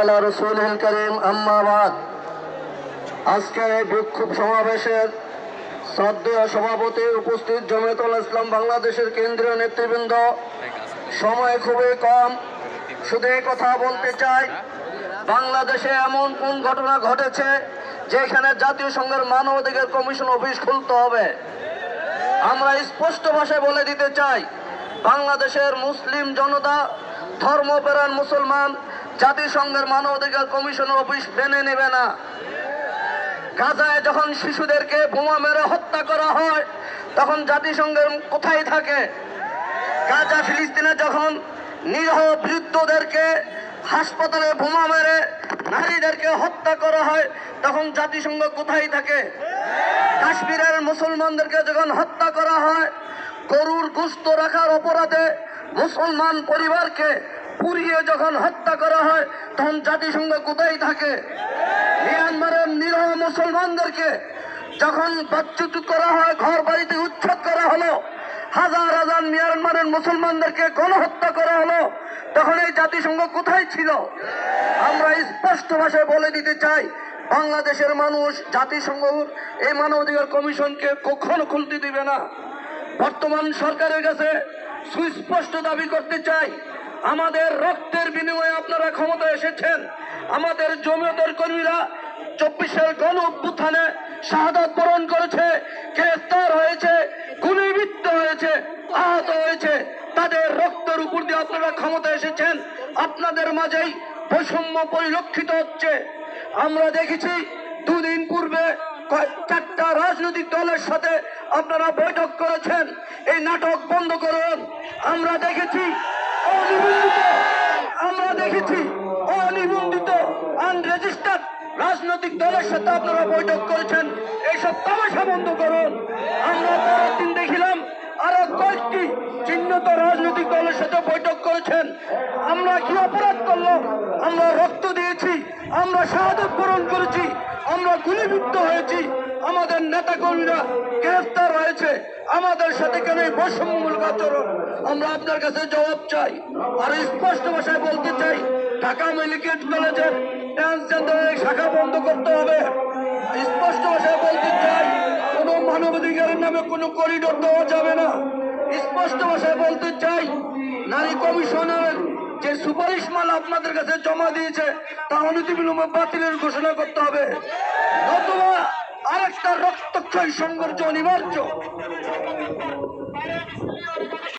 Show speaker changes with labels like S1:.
S1: আলা রাসূলিল কারীম। আম্মা বাদ। আজকে এই বিক্ষোভ সমাবেশের সভাপতি উপস্থিত ইসলাম বাংলাদেশের কেন্দ্রীয় নেতৃবৃন্দ। সময় খুবই কম। শুধু এই কথা বলতে চাই, বাংলাদেশে এমন কোন ঘটনা ঘটেছে যেখানে জাতীয় সংঘের মানব অধিকার কমিশন অফিস খুলতে হবে? আমরা স্পষ্ট ভাষায় বলে দিতে চাই, বাংলাদেশের মুসলিম জনতা ধর্মপ্রাণ মুসলমান, জাতিসংঘের মানব অধিকার কমিশন অফিস মেনে নেবে না। গাজায় যখন শিশুদেরকে বোমা মেরে হত্যা করা হয়, তখন জাতিসংঘের কোথায় থাকে? গাজা, ফিলিস্তিনে যখন নিরহ বৃদ্ধদেরকে হাসপাতালে বোমা মেরে নারীদেরকে হত্যা করা হয়, তখন জাতিসংঘ কোথায় থাকে? কাশ্মীরের মুসলমানদেরকে যখন হত্যা করা হয়, গরুর গুস্ত রাখার অপরাধে মুসলমান পরিবারকে পুড়িয়ে যখন হত্যা করা হয়, তখন জাতিসংঘ কোথায় থাকে? মিয়ানমারের নিরহ মুসলমানদেরকে যখন বাচ্যুত করা হয় ঘর বাড়িতে উচ্ছেদ করা হলো, হাজার হাজার মিয়ানমারের মুসলমানদেরকে গণহত্যা করা হলো, তখন এই জাতিসংঘ কোথায় ছিল? আমরা স্পষ্ট ভাষায় বলে দিতে চাই, বাংলাদেশের মানুষ জাতিসংঘ এই মানবাধিকার কমিশনকে কখনো খুলতে দিবে না। বর্তমান সরকারের কাছে সুস্পষ্ট দাবি করতে চাই, আমাদের রক্তের বিনিময়ে আপনারা ক্ষমতা এসেছেন। আমাদের জমিয়তের কর্মীরা চব্বিশের গণ অভ্যুত্থানে শাহাদত বরণ করেছে, গ্রেফতার হয়েছে, গুলিবিদ্ধ হয়েছে, আহত হয়েছে। তাদের রক্তের উপর দিয়ে আপনারা ক্ষমতা এসেছেন। আপনাদের মাঝেই বৈষম্য পরিলক্ষিত হচ্ছে। আমরা দেখেছি, দুদিন পূর্বে চারটা রাজনৈতিক দলের সাথে আপনারা বৈঠক করেছেন। নাটক বন্ধ করুন। আমরা দেখেছি অনিবন্ধিত। আমরা দেখেছি অনিবন্ধিত। আনরেজিস্টার্ড রাজনৈতিক দলের সাথে আপনারা বৈঠক করেছেন। এইসব তামাশা বন্ধ করুন। আমরা পরের দিন দেখিলাম আরও কয়েকটি চিহ্নিত রাজনৈতিক দলের সাথে বৈঠক করেছেন। আমরা কি অপরাধ করলাম আমরা রক্ত দিয়েছি। আমরা শাহাদত পূরণ করেছি। আমরা গুলিবিদ্ধ হয়েছি। আমাদের নেতা কর্মীরা আমাদের সাথে কেন এই বৈষম্যমূলক আচরণ? আমরা আপনার কাছে জবাব চাই। আর স্পষ্ট ভাষায় বলতে চাই, ঢাকা মেডিকেল কলেজের ট্রান্সজেন্ডারের শাখা বন্ধ করতে হবে। স্পষ্ট ভাষায় বলতে চাই, কোনো মানবাধিকারের নামে কোনো করিডোর দেওয়া যাবে না। স্পষ্ট ভাষায় বলতে চাই, নারী কমিশনের যে সুপারিশ মাল আপনাদের কাছে জমা দিয়েছে, তা অনতিবিলম্বে বাতিলের ঘোষণা করতে হবে। নতুবা আরেকটা অবশ্যই সংঘর্ষ অনিবার্য।